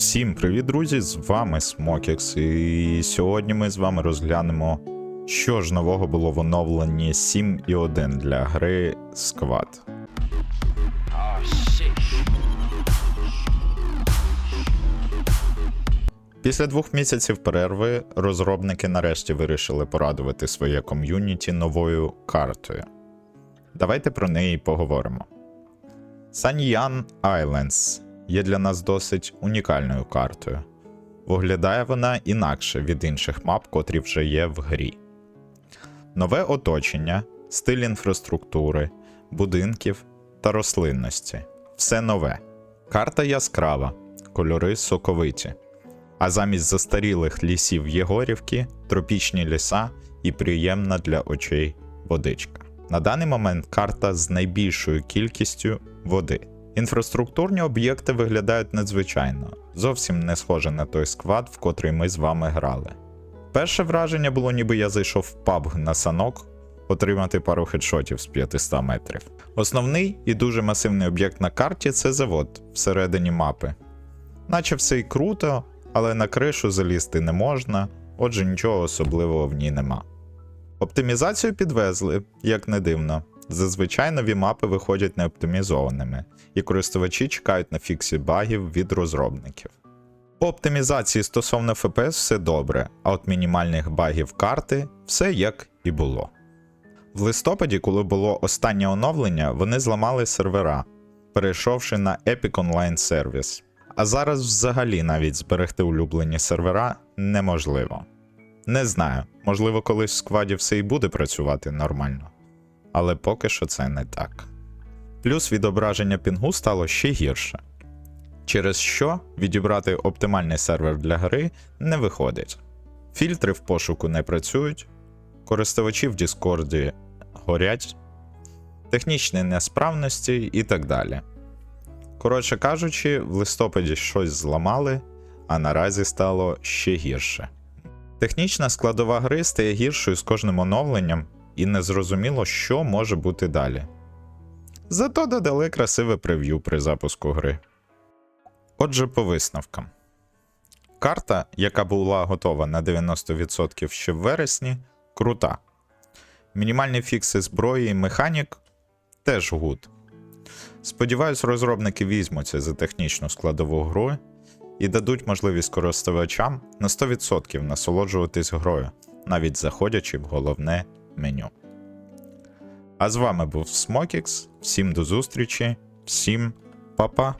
Всім привіт, друзі! З вами Смокікс, і сьогодні ми з вами розглянемо, що ж нового було в оновленні 7.1 для гри. Oh. Після двох місяців перерви розробники нарешті вирішили порадувати своє ком'юніті новою картою. Давайте про неї поговоримо. Саньян Islands є для нас досить унікальною картою. Виглядає вона інакше від інших мап, котрі вже є в грі. Нове оточення, стиль інфраструктури, будинків та рослинності. Все нове. Карта яскрава, кольори соковиті. А замість застарілих лісів Єгорівки, тропічні ліса і приємна для очей водичка. На даний момент карта з найбільшою кількістю води. Інфраструктурні об'єкти виглядають надзвичайно, зовсім не схоже на той сквад, в котрий ми з вами грали. Перше враження було, ніби я зайшов в паб на санок отримати пару хедшотів з 500 метрів. Основний і дуже масивний об'єкт на карті це завод всередині мапи. Наче все й круто, але на кришу залізти не можна, отже нічого особливого в ній нема. Оптимізацію підвезли, як не дивно. Зазвичай нові мапи виходять неоптимізованими, і користувачі чекають на фіксі багів від розробників. По оптимізації стосовно FPS все добре, а от мінімальних багів карти все як і було. В листопаді, коли було останнє оновлення, вони зламали сервера, перейшовши на Epic Online сервіс. А зараз взагалі навіть зберегти улюблені сервера неможливо. Не знаю, можливо, колись в скваді все і буде працювати нормально, але поки що це не так. Плюс відображення пінгу стало ще гірше, через що відібрати оптимальний сервер для гри не виходить. Фільтри в пошуку не працюють, користувачі в Діскорді горять, технічні несправності і так далі. Коротше кажучи, в листопаді щось зламали, а наразі стало ще гірше. Технічна складова гри стає гіршою з кожним оновленням, і незрозуміло, що може бути далі. Зато додали красиве прев'ю при запуску гри. Отже, по висновкам. Карта, яка була готова на 90% ще в вересні, крута. Мінімальні фікси зброї і механік теж гуд. Сподіваюсь, розробники візьмуться за технічну складову гри і дадуть можливість користувачам на 100% насолоджуватись грою, навіть заходячи в головне меню. А з вами був Смокікс. Всім до зустрічі, всім па-па!